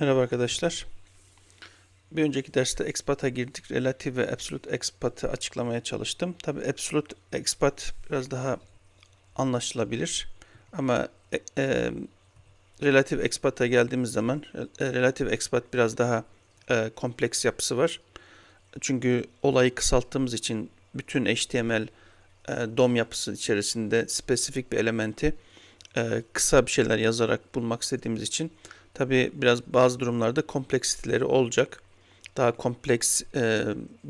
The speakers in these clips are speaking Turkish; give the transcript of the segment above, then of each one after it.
Merhaba arkadaşlar. Bir önceki derste expat'a girdik. Relative ve absolute expat'ı açıklamaya çalıştım. Tabi absolute expat biraz daha anlaşılabilir. Ama e, e, relative expat'a geldiğimiz zaman e, relative expat biraz daha e, kompleks yapısı var. Çünkü olayı kısalttığımız için bütün HTML e, DOM yapısı içerisinde spesifik bir elementi e, kısa bir şeyler yazarak bulmak istediğimiz için Tabi biraz bazı durumlarda kompleksiteleri olacak. Daha kompleks, e,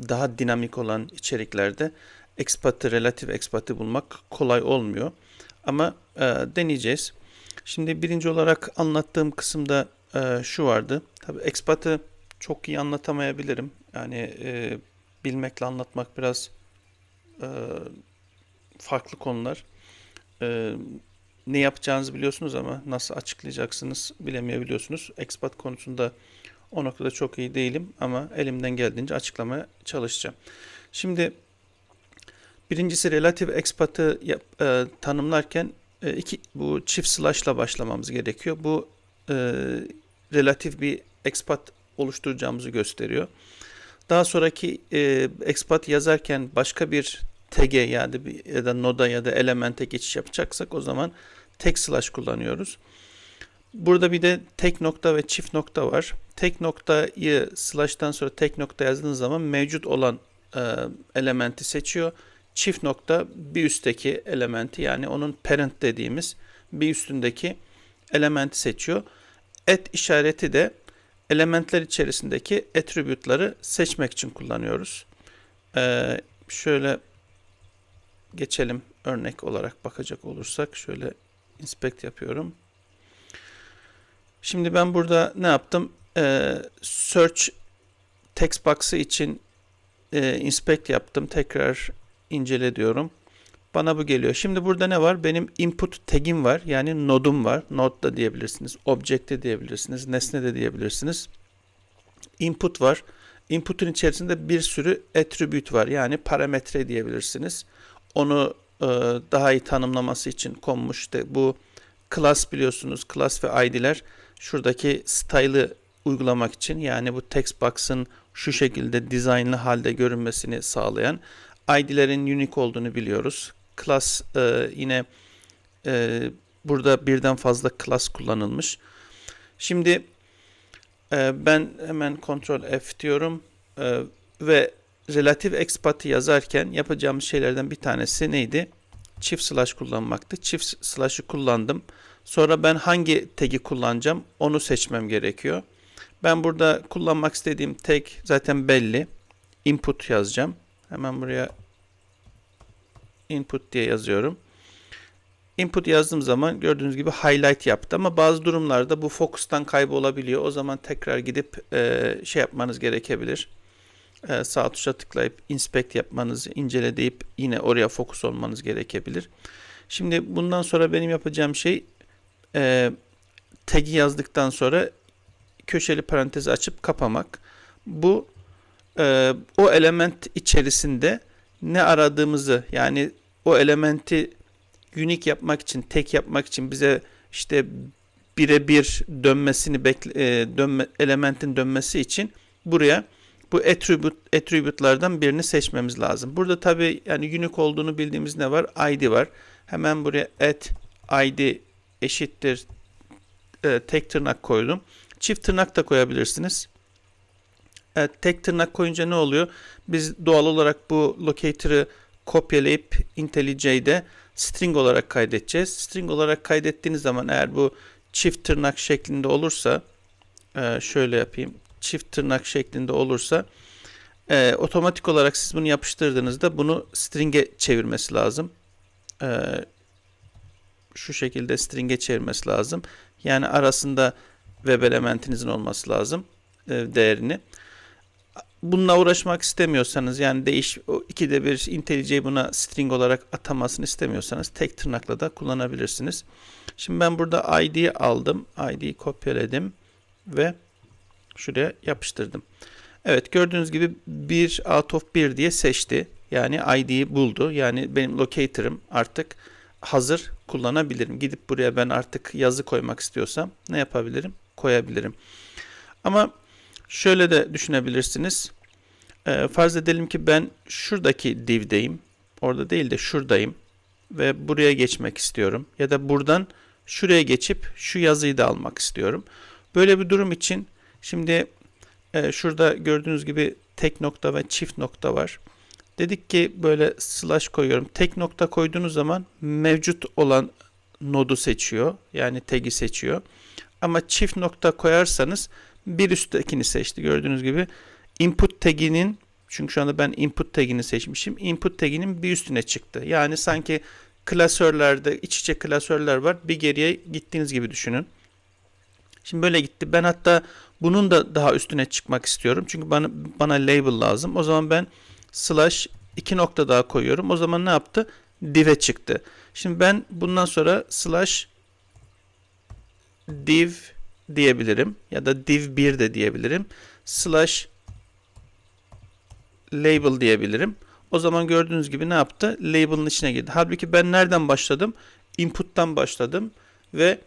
daha dinamik olan içeriklerde expat'ı, relatif expat'ı bulmak kolay olmuyor. Ama e, deneyeceğiz. Şimdi birinci olarak anlattığım kısımda e, şu vardı. Tabi expat'ı çok iyi anlatamayabilirim. Yani e, bilmekle anlatmak biraz e, farklı konular. E, ne yapacağınızı biliyorsunuz ama nasıl açıklayacaksınız bilemeyebiliyorsunuz. Expat konusunda o noktada çok iyi değilim ama elimden geldiğince açıklamaya çalışacağım. Şimdi birincisi relative expat'ı e, tanımlarken e, iki bu çift slash'la başlamamız gerekiyor. Bu e, relatif bir expat oluşturacağımızı gösteriyor. Daha sonraki e, expat yazarken başka bir tg yani bir, ya da noda ya da elemente geçiş yapacaksak o zaman tek slash kullanıyoruz. Burada bir de tek nokta ve çift nokta var. Tek noktayı slash'tan sonra tek nokta yazdığınız zaman mevcut olan e, elementi seçiyor. Çift nokta bir üstteki elementi yani onun parent dediğimiz bir üstündeki elementi seçiyor. Et işareti de elementler içerisindeki attribute'ları seçmek için kullanıyoruz. Ee, şöyle geçelim örnek olarak bakacak olursak şöyle inspect yapıyorum. Şimdi ben burada ne yaptım? Ee, search text box'ı için e, inspect yaptım. Tekrar incele diyorum. Bana bu geliyor. Şimdi burada ne var? Benim input tag'im var. Yani nodum var. Node da diyebilirsiniz. Object de diyebilirsiniz. Nesne de diyebilirsiniz. Input var. Input'un içerisinde bir sürü attribute var. Yani parametre diyebilirsiniz. Onu e, daha iyi tanımlaması için konmuş. Bu class biliyorsunuz. Class ve id'ler şuradaki style'ı uygulamak için yani bu text box'ın şu şekilde dizaynlı halde görünmesini sağlayan id'lerin unique olduğunu biliyoruz. Class e, yine e, burada birden fazla class kullanılmış. Şimdi e, ben hemen Ctrl F diyorum e, ve relatif expat'ı yazarken yapacağımız şeylerden bir tanesi neydi? Çift slash kullanmaktı. Çift slash'ı kullandım. Sonra ben hangi tag'i kullanacağım onu seçmem gerekiyor. Ben burada kullanmak istediğim tag zaten belli. Input yazacağım. Hemen buraya input diye yazıyorum. Input yazdığım zaman gördüğünüz gibi highlight yaptı ama bazı durumlarda bu fokustan kaybolabiliyor. O zaman tekrar gidip e, şey yapmanız gerekebilir e, sağ tuşa tıklayıp inspect yapmanız, incele deyip yine oraya fokus olmanız gerekebilir. Şimdi bundan sonra benim yapacağım şey e, tag'i yazdıktan sonra köşeli parantezi açıp kapamak. Bu e, o element içerisinde ne aradığımızı yani o elementi unique yapmak için, tek yapmak için bize işte birebir dönmesini bekle, e, dönme, elementin dönmesi için buraya bu attribute, attribute'lardan birini seçmemiz lazım. Burada tabi yani unique olduğunu bildiğimiz ne var? ID var. Hemen buraya at id eşittir e, tek tırnak koydum. Çift tırnak da koyabilirsiniz. Evet, tek tırnak koyunca ne oluyor? Biz doğal olarak bu locator'ı kopyalayıp IntelliJ'de string olarak kaydedeceğiz. String olarak kaydettiğiniz zaman eğer bu çift tırnak şeklinde olursa e, şöyle yapayım çift tırnak şeklinde olursa e, otomatik olarak siz bunu yapıştırdığınızda bunu string'e çevirmesi lazım. E, şu şekilde string'e çevirmesi lazım. Yani arasında web elementinizin olması lazım e, değerini. Bununla uğraşmak istemiyorsanız yani değiş ikide bir IntelliJ buna string olarak atamasını istemiyorsanız tek tırnakla da kullanabilirsiniz. Şimdi ben burada id'yi aldım. id'yi kopyaladım ve Şuraya yapıştırdım. Evet gördüğünüz gibi 1 out of 1 diye seçti. Yani ID'yi buldu. Yani benim locator'ım artık hazır kullanabilirim. Gidip buraya ben artık yazı koymak istiyorsam ne yapabilirim? Koyabilirim. Ama şöyle de düşünebilirsiniz. Ee, farz edelim ki ben şuradaki divdeyim. Orada değil de şuradayım. Ve buraya geçmek istiyorum. Ya da buradan şuraya geçip şu yazıyı da almak istiyorum. Böyle bir durum için şimdi e, şurada gördüğünüz gibi tek nokta ve çift nokta var. Dedik ki böyle slash koyuyorum. Tek nokta koyduğunuz zaman mevcut olan nodu seçiyor. Yani tag'i seçiyor. Ama çift nokta koyarsanız bir üsttekini seçti. Gördüğünüz gibi input tag'inin çünkü şu anda ben input tag'ini seçmişim. Input tag'inin bir üstüne çıktı. Yani sanki klasörlerde iç içe klasörler var. Bir geriye gittiğiniz gibi düşünün. Şimdi böyle gitti. Ben hatta bunun da daha üstüne çıkmak istiyorum. Çünkü bana, bana label lazım. O zaman ben slash iki nokta daha koyuyorum. O zaman ne yaptı? Div'e çıktı. Şimdi ben bundan sonra slash div diyebilirim. Ya da div1 de diyebilirim. Slash label diyebilirim. O zaman gördüğünüz gibi ne yaptı? Label'ın içine girdi. Halbuki ben nereden başladım? Input'tan başladım ve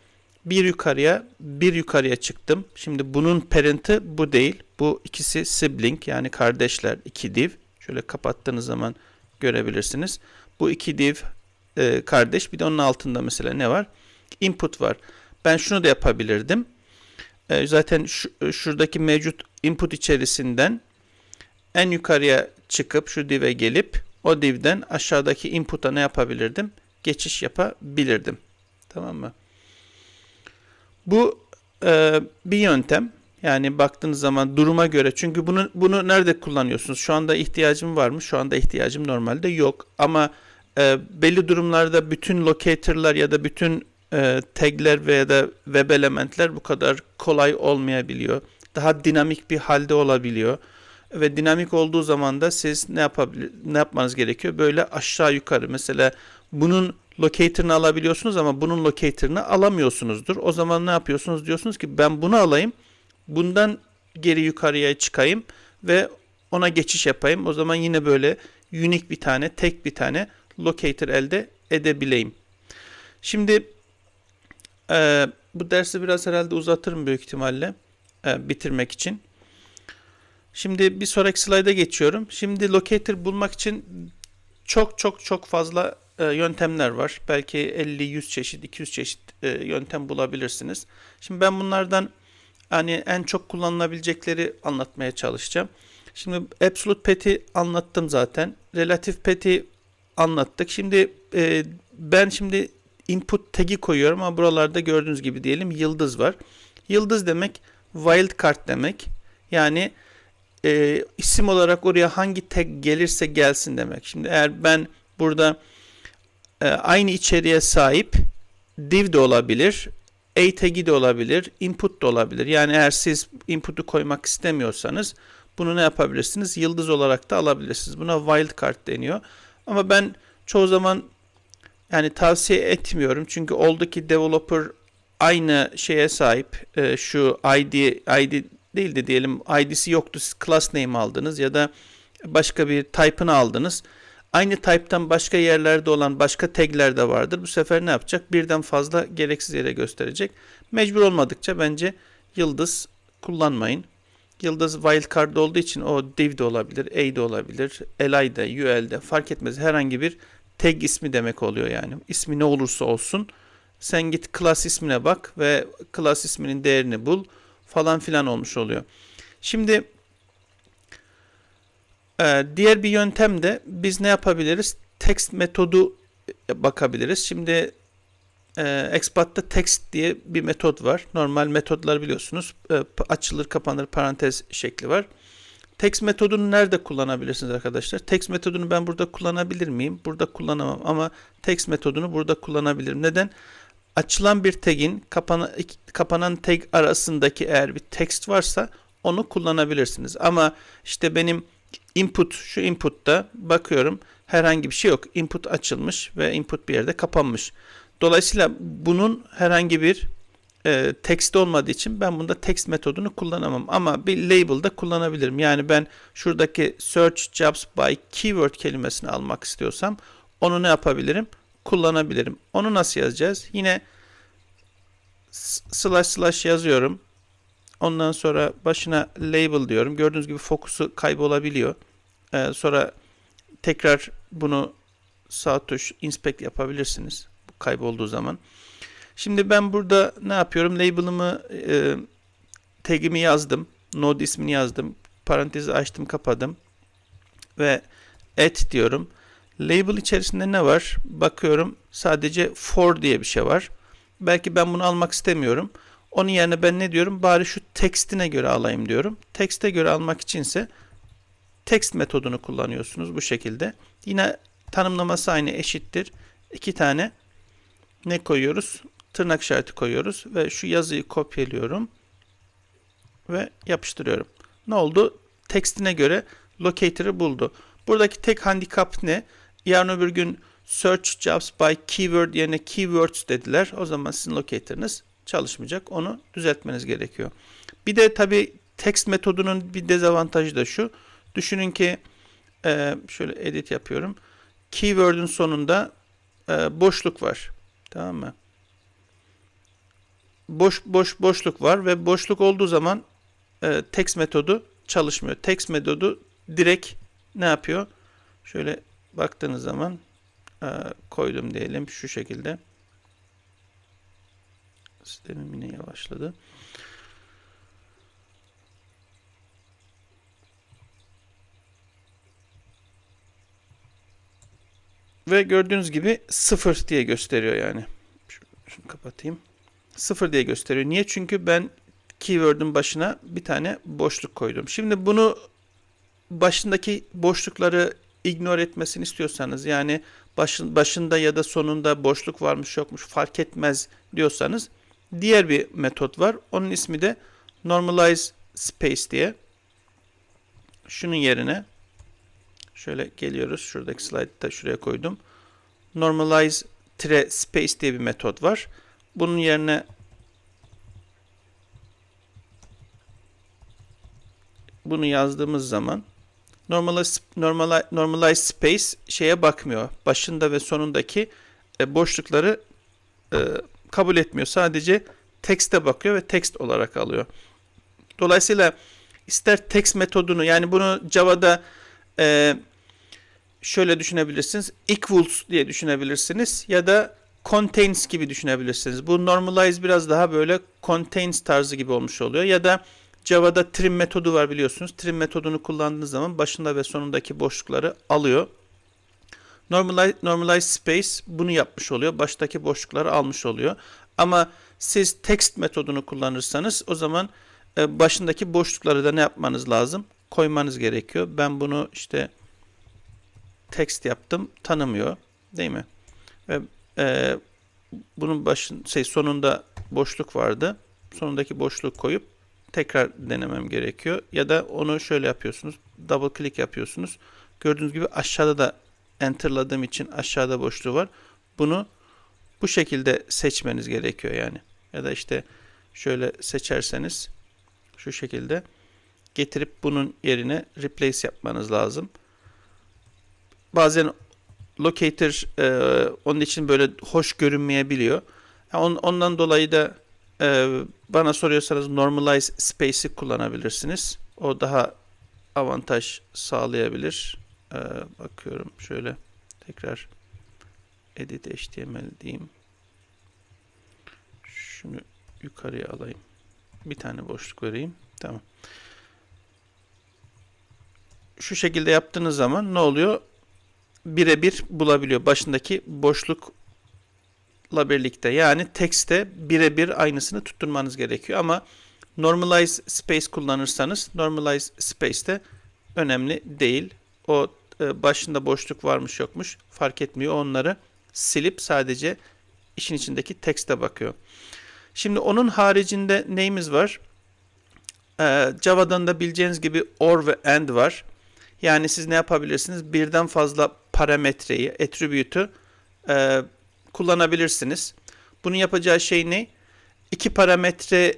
bir yukarıya bir yukarıya çıktım. Şimdi bunun parent'i bu değil. Bu ikisi sibling yani kardeşler iki div. Şöyle kapattığınız zaman görebilirsiniz. Bu iki div e, kardeş. Bir de onun altında mesela ne var? Input var. Ben şunu da yapabilirdim. E, zaten şu, şuradaki mevcut input içerisinden en yukarıya çıkıp şu div'e gelip o div'den aşağıdaki input'a ne yapabilirdim? Geçiş yapabilirdim. Tamam mı? Bu e, bir yöntem. Yani baktığınız zaman duruma göre çünkü bunu bunu nerede kullanıyorsunuz? Şu anda ihtiyacım var mı? Şu anda ihtiyacım normalde yok. Ama e, belli durumlarda bütün locator'lar ya da bütün e, tag'ler veya da web elementler bu kadar kolay olmayabiliyor. Daha dinamik bir halde olabiliyor. Ve dinamik olduğu zaman da siz ne yapabilir ne yapmanız gerekiyor? Böyle aşağı yukarı mesela bunun locator'ını alabiliyorsunuz ama bunun locator'ını alamıyorsunuzdur. O zaman ne yapıyorsunuz? Diyorsunuz ki ben bunu alayım. Bundan geri yukarıya çıkayım ve ona geçiş yapayım. O zaman yine böyle unique bir tane, tek bir tane locator elde edebileyim. Şimdi e, bu dersi biraz herhalde uzatırım büyük ihtimalle e, bitirmek için. Şimdi bir sonraki slayda geçiyorum. Şimdi locator bulmak için çok çok çok fazla e, yöntemler var. Belki 50, 100 çeşit, 200 çeşit e, yöntem bulabilirsiniz. Şimdi ben bunlardan hani en çok kullanılabilecekleri anlatmaya çalışacağım. Şimdi absolute pet'i anlattım zaten. Relative pet'i anlattık. Şimdi e, ben şimdi input tag'i koyuyorum ama buralarda gördüğünüz gibi diyelim yıldız var. Yıldız demek wildcard demek. Yani e, isim olarak oraya hangi tag gelirse gelsin demek. Şimdi eğer ben burada aynı içeriğe sahip div de olabilir, a tag'i de olabilir, input da olabilir. Yani eğer siz input'u koymak istemiyorsanız bunu ne yapabilirsiniz? Yıldız olarak da alabilirsiniz. Buna wildcard deniyor. Ama ben çoğu zaman yani tavsiye etmiyorum. Çünkü oldu ki developer aynı şeye sahip. E, şu ID ID değil de diyelim ID'si yoktu. Siz class name aldınız ya da başka bir type'ını aldınız. Aynı type'tan başka yerlerde olan başka tag'ler de vardır. Bu sefer ne yapacak? Birden fazla gereksiz yere gösterecek. Mecbur olmadıkça bence yıldız kullanmayın. Yıldız wildcard olduğu için o div de olabilir, a de olabilir, li de, ul de fark etmez. Herhangi bir tag ismi demek oluyor yani. İsmi ne olursa olsun sen git class ismine bak ve class isminin değerini bul falan filan olmuş oluyor. Şimdi e, diğer bir yöntem de biz ne yapabiliriz? Text metodu bakabiliriz. Şimdi e, Expat'ta text diye bir metot var. Normal metodlar biliyorsunuz. E, açılır kapanır parantez şekli var. Text metodunu nerede kullanabilirsiniz arkadaşlar? Text metodunu ben burada kullanabilir miyim? Burada kullanamam ama text metodunu burada kullanabilirim. Neden? Açılan bir tag'in kapana, kapanan tag arasındaki eğer bir text varsa onu kullanabilirsiniz. Ama işte benim input şu input'ta bakıyorum herhangi bir şey yok. Input açılmış ve input bir yerde kapanmış. Dolayısıyla bunun herhangi bir e, text olmadığı için ben bunda text metodunu kullanamam. Ama bir label'da kullanabilirim. Yani ben şuradaki search jobs by keyword kelimesini almak istiyorsam onu ne yapabilirim? Kullanabilirim. Onu nasıl yazacağız? Yine slash slash yazıyorum. Ondan sonra başına label diyorum. Gördüğünüz gibi fokusu kaybolabiliyor. Ee, sonra tekrar bunu sağ tuş inspect yapabilirsiniz. Bu kaybolduğu zaman. Şimdi ben burada ne yapıyorum? Label'ımı e, tag'imi yazdım. Node ismini yazdım. Parantezi açtım, kapadım. Ve add diyorum. Label içerisinde ne var? Bakıyorum sadece for diye bir şey var. Belki ben bunu almak istemiyorum. Onun yerine ben ne diyorum? Bari şu textine göre alayım diyorum. Text'e göre almak içinse text metodunu kullanıyorsunuz bu şekilde. Yine tanımlaması aynı eşittir. İki tane ne koyuyoruz? Tırnak işareti koyuyoruz ve şu yazıyı kopyalıyorum ve yapıştırıyorum. Ne oldu? Textine göre locator'ı buldu. Buradaki tek handikap ne? Yarın öbür gün search jobs by keyword yerine keywords dediler. O zaman sizin locator'ınız çalışmayacak. Onu düzeltmeniz gerekiyor. Bir de tabi text metodunun bir dezavantajı da şu. Düşünün ki e, şöyle edit yapıyorum. Keyword'ün sonunda e, boşluk var. Tamam mı? Boş boş boşluk var ve boşluk olduğu zaman e, text metodu çalışmıyor. Text metodu direkt ne yapıyor? Şöyle baktığınız zaman koydum diyelim şu şekilde. Sistemim yine yavaşladı. Ve gördüğünüz gibi sıfır diye gösteriyor yani. Şunu, kapatayım. Sıfır diye gösteriyor. Niye? Çünkü ben keyword'ün başına bir tane boşluk koydum. Şimdi bunu başındaki boşlukları ignore etmesini istiyorsanız yani başın, başında ya da sonunda boşluk varmış yokmuş fark etmez diyorsanız diğer bir metot var. Onun ismi de normalize space diye. Şunun yerine şöyle geliyoruz. Şuradaki slide'ı da şuraya koydum. Normalize tire space diye bir metot var. Bunun yerine bunu yazdığımız zaman normalize, normalize, normalize space şeye bakmıyor. Başında ve sonundaki e, boşlukları e, kabul etmiyor. Sadece text'e bakıyor ve text olarak alıyor. Dolayısıyla ister text metodunu yani bunu Java'da e, şöyle düşünebilirsiniz. Equals diye düşünebilirsiniz ya da contains gibi düşünebilirsiniz. Bu normalize biraz daha böyle contains tarzı gibi olmuş oluyor ya da Java'da trim metodu var biliyorsunuz. Trim metodunu kullandığınız zaman başında ve sonundaki boşlukları alıyor. Normalize, normalize space bunu yapmış oluyor. Baştaki boşlukları almış oluyor. Ama siz text metodunu kullanırsanız o zaman e, başındaki boşlukları da ne yapmanız lazım? Koymanız gerekiyor. Ben bunu işte text yaptım tanımıyor. Değil mi? Ve e, bunun başın şey sonunda boşluk vardı. Sonundaki boşluk koyup tekrar denemem gerekiyor. Ya da onu şöyle yapıyorsunuz. Double click yapıyorsunuz. Gördüğünüz gibi aşağıda da enterladığım için aşağıda boşluğu var. Bunu bu şekilde seçmeniz gerekiyor yani. Ya da işte şöyle seçerseniz şu şekilde getirip bunun yerine replace yapmanız lazım. Bazen locator e, onun için böyle hoş görünmeyebiliyor. Yani ondan dolayı da e, bana soruyorsanız normalize space'i kullanabilirsiniz. O daha avantaj sağlayabilir. Ee, bakıyorum şöyle tekrar edit html diyeyim. Şunu yukarıya alayım. Bir tane boşluk vereyim. Tamam. Şu şekilde yaptığınız zaman ne oluyor? Birebir bulabiliyor. Başındaki boşluk birlikte yani tekste birebir aynısını tutturmanız gerekiyor ama normalize space kullanırsanız normalize space de önemli değil. O e, başında boşluk varmış yokmuş fark etmiyor. Onları silip sadece işin içindeki tekste bakıyor. Şimdi onun haricinde neyimiz var? Ee, Java'dan da bileceğiniz gibi or ve and var. Yani siz ne yapabilirsiniz? Birden fazla parametreyi, attribute'u e, kullanabilirsiniz. Bunun yapacağı şey ne? İki parametre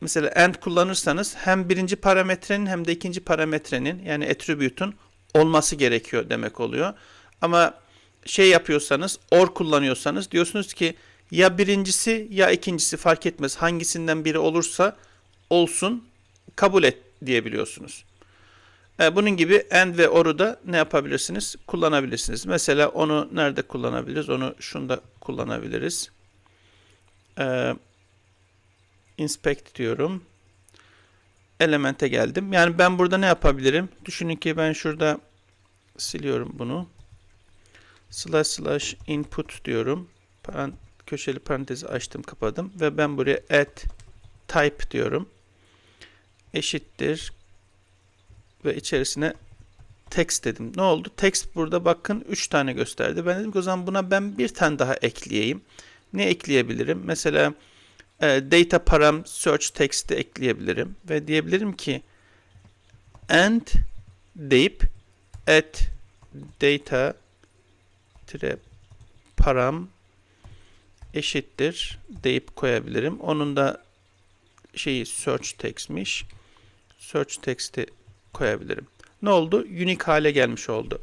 mesela and kullanırsanız hem birinci parametrenin hem de ikinci parametrenin yani attribute'un olması gerekiyor demek oluyor. Ama şey yapıyorsanız or kullanıyorsanız diyorsunuz ki ya birincisi ya ikincisi fark etmez hangisinden biri olursa olsun kabul et diyebiliyorsunuz. E, bunun gibi and ve or'u da ne yapabilirsiniz? Kullanabilirsiniz. Mesela onu nerede kullanabiliriz? Onu şunda kullanabiliriz. E, inspect diyorum. Elemente geldim. Yani ben burada ne yapabilirim? Düşünün ki ben şurada siliyorum bunu. Slash slash input diyorum. Parant köşeli parantezi açtım kapadım. Ve ben buraya add type diyorum. Eşittir ve içerisine text dedim. Ne oldu? Text burada bakın 3 tane gösterdi. Ben dedim ki o zaman buna ben bir tane daha ekleyeyim. Ne ekleyebilirim? Mesela data param search text'i ekleyebilirim ve diyebilirim ki and deyip at data tire param eşittir deyip koyabilirim. Onun da şeyi search text'miş. Search text'i koyabilirim. Ne oldu? Unique hale gelmiş oldu.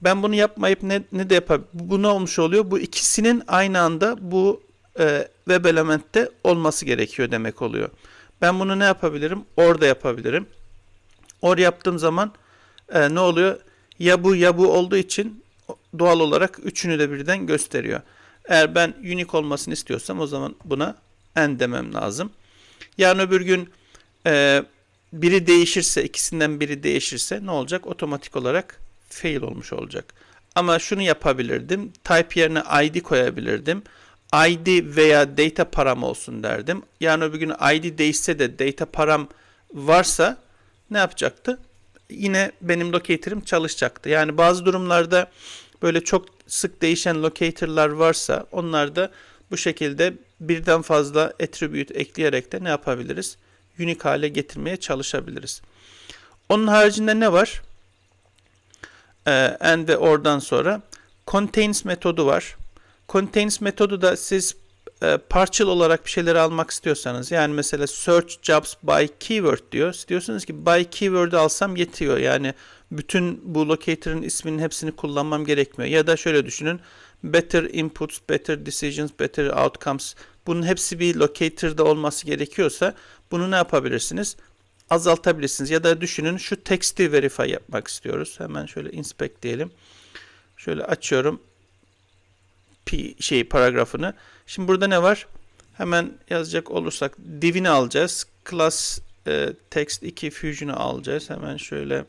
Ben bunu yapmayıp ne, ne de yapabilirim? Bu ne olmuş oluyor? Bu ikisinin aynı anda bu e, web elementte olması gerekiyor demek oluyor. Ben bunu ne yapabilirim? Orada yapabilirim. Or yaptığım zaman e, ne oluyor? Ya bu ya bu olduğu için doğal olarak üçünü de birden gösteriyor. Eğer ben unique olmasını istiyorsam o zaman buna en demem lazım. Yarın öbür gün e, biri değişirse, ikisinden biri değişirse ne olacak? Otomatik olarak fail olmuş olacak. Ama şunu yapabilirdim. Type yerine id koyabilirdim. İd veya data param olsun derdim. Yani öbür gün id değişse de data param varsa ne yapacaktı? Yine benim locator'ım çalışacaktı. Yani bazı durumlarda böyle çok sık değişen locator'lar varsa onlar da bu şekilde birden fazla attribute ekleyerek de ne yapabiliriz? Unique hale getirmeye çalışabiliriz. Onun haricinde ne var? Ee, and ve oradan sonra contains metodu var. Contains metodu da siz e, partial olarak bir şeyleri almak istiyorsanız yani mesela search jobs by keyword diyor. Diyorsunuz ki by keyword'ü alsam yetiyor. Yani bütün bu locator'ın isminin hepsini kullanmam gerekmiyor. Ya da şöyle düşünün. Better inputs, better decisions, better outcomes. Bunun hepsi bir locator'da olması gerekiyorsa bunu ne yapabilirsiniz? Azaltabilirsiniz. Ya da düşünün şu text'i verify yapmak istiyoruz. Hemen şöyle inspect diyelim. Şöyle açıyorum. P şey paragrafını. Şimdi burada ne var? Hemen yazacak olursak div'ini alacağız. Class e, text 2 fusion'u alacağız. Hemen şöyle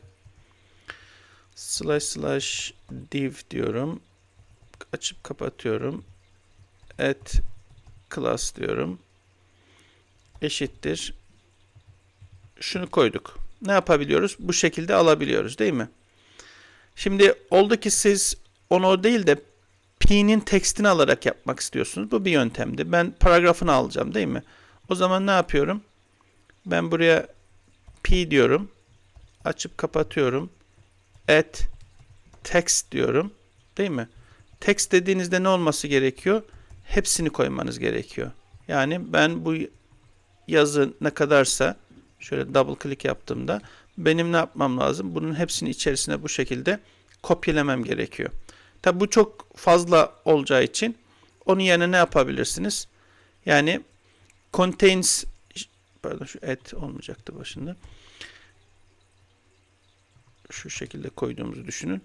slash slash div diyorum. Açıp kapatıyorum. Add class diyorum. Eşittir. Şunu koyduk. Ne yapabiliyoruz? Bu şekilde alabiliyoruz değil mi? Şimdi oldu ki siz onu değil de P'nin tekstini alarak yapmak istiyorsunuz. Bu bir yöntemdi. Ben paragrafını alacağım değil mi? O zaman ne yapıyorum? Ben buraya P diyorum. Açıp kapatıyorum. Add text diyorum. Değil mi? Text dediğinizde ne olması gerekiyor? Hepsini koymanız gerekiyor. Yani ben bu yazı ne kadarsa şöyle double click yaptığımda benim ne yapmam lazım? Bunun hepsini içerisine bu şekilde kopyalamam gerekiyor. Tabi bu çok fazla olacağı için onun yerine ne yapabilirsiniz? Yani contains pardon şu et olmayacaktı başında. Şu şekilde koyduğumuzu düşünün.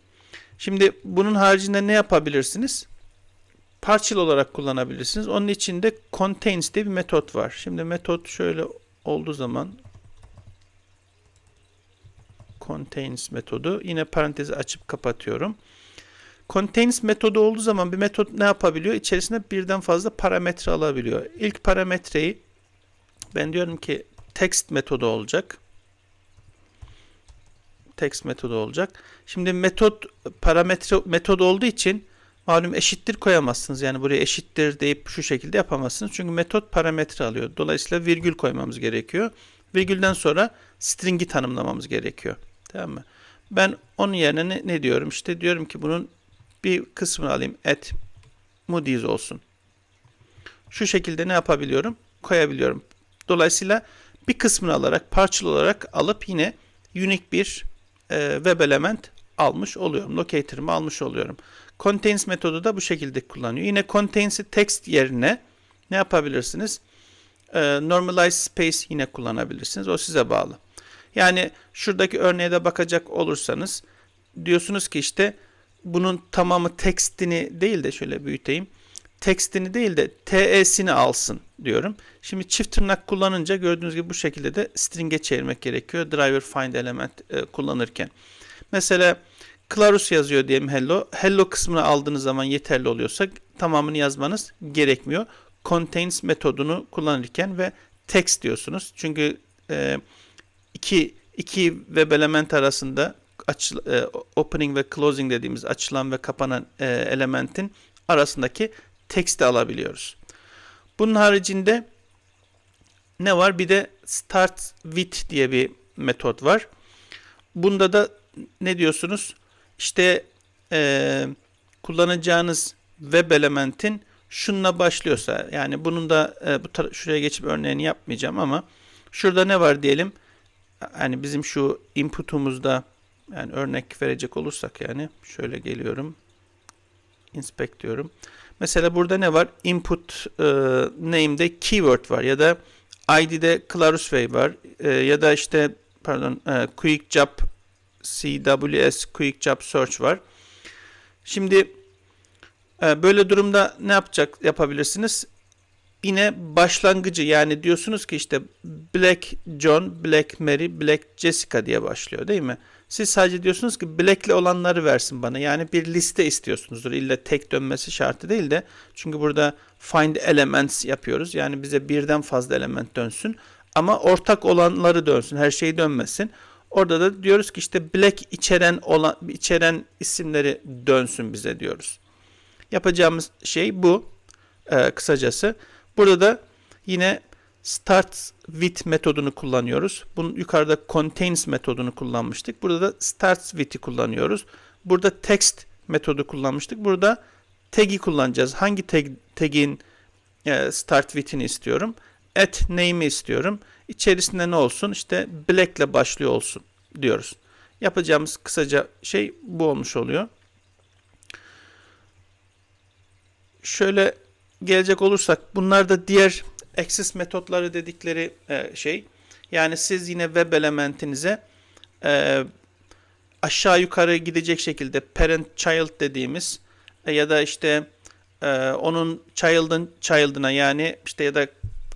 Şimdi bunun haricinde ne yapabilirsiniz? Partial olarak kullanabilirsiniz. Onun için de contains diye bir metot var. Şimdi metot şöyle olduğu zaman contains metodu yine parantezi açıp kapatıyorum. Contains metodu olduğu zaman bir metot ne yapabiliyor? İçerisinde birden fazla parametre alabiliyor. İlk parametreyi ben diyorum ki text metodu olacak. Text metodu olacak. Şimdi metot parametre metod olduğu için malum eşittir koyamazsınız. Yani buraya eşittir deyip şu şekilde yapamazsınız. Çünkü metot parametre alıyor. Dolayısıyla virgül koymamız gerekiyor. Virgülden sonra string'i tanımlamamız gerekiyor. Tamam mı? Ben onun yerine ne, ne diyorum? İşte diyorum ki bunun bir kısmını alayım. Et Moody's olsun. Şu şekilde ne yapabiliyorum? Koyabiliyorum. Dolayısıyla bir kısmını alarak, parçalı olarak alıp yine unique bir e, web element almış oluyorum. Locator'ımı almış oluyorum. Contains metodu da bu şekilde kullanıyor. Yine contains'i text yerine ne yapabilirsiniz? e, normalize space yine kullanabilirsiniz. O size bağlı. Yani şuradaki örneğe de bakacak olursanız diyorsunuz ki işte bunun tamamı tekstini değil de şöyle büyüteyim. Tekstini değil de TE'sini alsın diyorum. Şimdi çift tırnak kullanınca gördüğünüz gibi bu şekilde de string'e çevirmek gerekiyor. Driver find element e, kullanırken. Mesela Clarus yazıyor diyelim hello. Hello kısmını aldığınız zaman yeterli oluyorsa tamamını yazmanız gerekmiyor. Contains metodunu kullanırken ve text diyorsunuz. Çünkü e, iki, iki web element arasında aç, e, opening ve closing dediğimiz açılan ve kapanan e, elementin arasındaki teksti alabiliyoruz. Bunun haricinde ne var? Bir de start with diye bir metot var. Bunda da ne diyorsunuz? İşte e, kullanacağınız web elementin şununla başlıyorsa yani bunun da e, bu şuraya geçip örneğini yapmayacağım ama şurada ne var diyelim hani bizim şu input'umuzda yani örnek verecek olursak yani şöyle geliyorum inspect diyorum. Mesela burada ne var? Input e, name'de keyword var ya da ID'de Clarusway var e, ya da işte pardon e, quick job CWS quick job search var. Şimdi e, böyle durumda ne yapacak yapabilirsiniz? Yine başlangıcı yani diyorsunuz ki işte Black John, Black Mary, Black Jessica diye başlıyor değil mi? Siz sadece diyorsunuz ki Black'le olanları versin bana. Yani bir liste istiyorsunuzdur. İlla tek dönmesi şartı değil de. Çünkü burada find elements yapıyoruz. Yani bize birden fazla element dönsün. Ama ortak olanları dönsün. Her şey dönmesin. Orada da diyoruz ki işte black içeren olan içeren isimleri dönsün bize diyoruz. Yapacağımız şey bu. Ee, kısacası. Burada da yine start with metodunu kullanıyoruz. Bunun yukarıda contains metodunu kullanmıştık. Burada da starts with'i kullanıyoruz. Burada text metodu kullanmıştık. Burada tag'i kullanacağız. Hangi tag, tag'in e, start with'ini istiyorum? At name'i istiyorum. İçerisinde ne olsun? İşte black ile başlıyor olsun diyoruz. Yapacağımız kısaca şey bu olmuş oluyor. Şöyle gelecek olursak bunlar da diğer access metotları dedikleri e, şey. Yani siz yine web elementinize e, aşağı yukarı gidecek şekilde parent child dediğimiz e, ya da işte e, onun child'ın child'ına yani işte ya da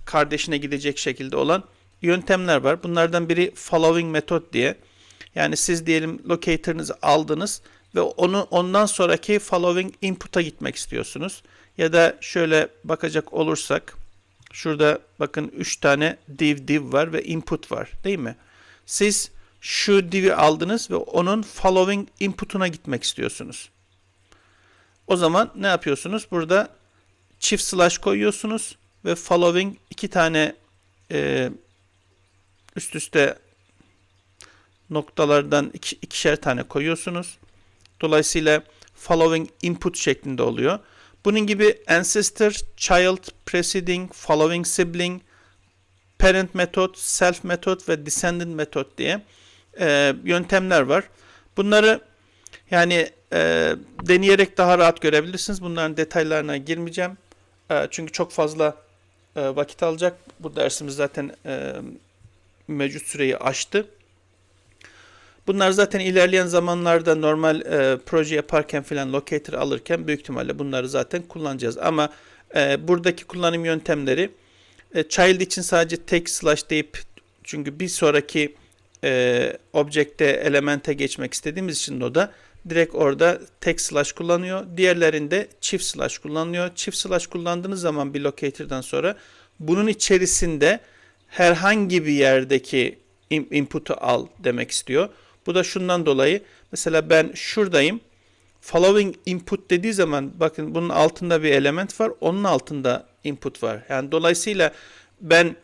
kardeşine gidecek şekilde olan yöntemler var. Bunlardan biri following metot diye. Yani siz diyelim locator'ınızı aldınız ve onu ondan sonraki following input'a gitmek istiyorsunuz. Ya da şöyle bakacak olursak şurada bakın 3 tane div div var ve input var değil mi? Siz şu div'i aldınız ve onun following input'una gitmek istiyorsunuz. O zaman ne yapıyorsunuz? Burada çift slash koyuyorsunuz ve following iki tane e, üst üste noktalardan iki, ikişer tane koyuyorsunuz. Dolayısıyla following input şeklinde oluyor. Bunun gibi ancestor, child, preceding, following sibling, parent method, self method ve descendant method diye e, yöntemler var. Bunları yani e, deneyerek daha rahat görebilirsiniz. Bunların detaylarına girmeyeceğim. E, çünkü çok fazla e, vakit alacak. Bu dersimiz zaten e, mevcut süreyi aştı. Bunlar zaten ilerleyen zamanlarda normal e, proje yaparken filan locator alırken büyük ihtimalle bunları zaten kullanacağız. Ama e, buradaki kullanım yöntemleri e, child için sadece tek slash deyip çünkü bir sonraki e, objekte elemente geçmek istediğimiz için o da direkt orada tek slash kullanıyor. Diğerlerinde çift slash kullanılıyor. Çift slash kullandığınız zaman bir locator'dan sonra bunun içerisinde herhangi bir yerdeki input'u al demek istiyor. Bu da şundan dolayı mesela ben şuradayım. Following input dediği zaman bakın bunun altında bir element var. Onun altında input var. Yani dolayısıyla ben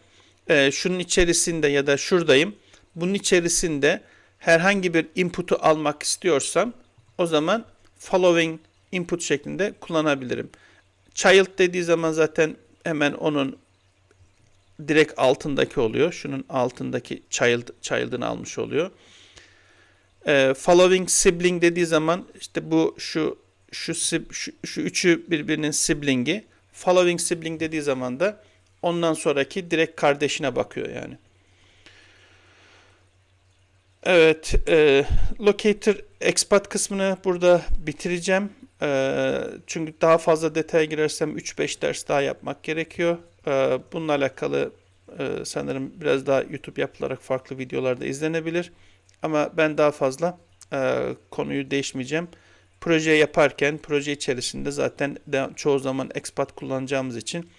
e, şunun içerisinde ya da şuradayım. Bunun içerisinde herhangi bir input'u almak istiyorsam o zaman following input şeklinde kullanabilirim. Child dediği zaman zaten hemen onun direkt altındaki oluyor. Şunun altındaki child child'ını almış oluyor. E, following sibling dediği zaman işte bu şu şu şu, şu üçü birbirinin sibling'i. Following sibling dediği zaman da ondan sonraki direkt kardeşine bakıyor yani. Evet, e, Locator Expat kısmını burada bitireceğim. E, çünkü daha fazla detaya girersem 3-5 ders daha yapmak gerekiyor. E, bununla alakalı e, sanırım biraz daha YouTube yapılarak farklı videolarda izlenebilir. Ama ben daha fazla e, konuyu değişmeyeceğim. Proje yaparken proje içerisinde zaten de, çoğu zaman expat kullanacağımız için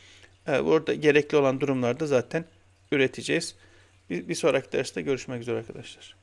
e, orada gerekli olan durumlarda zaten üreteceğiz. Bir, bir sonraki derste görüşmek üzere arkadaşlar.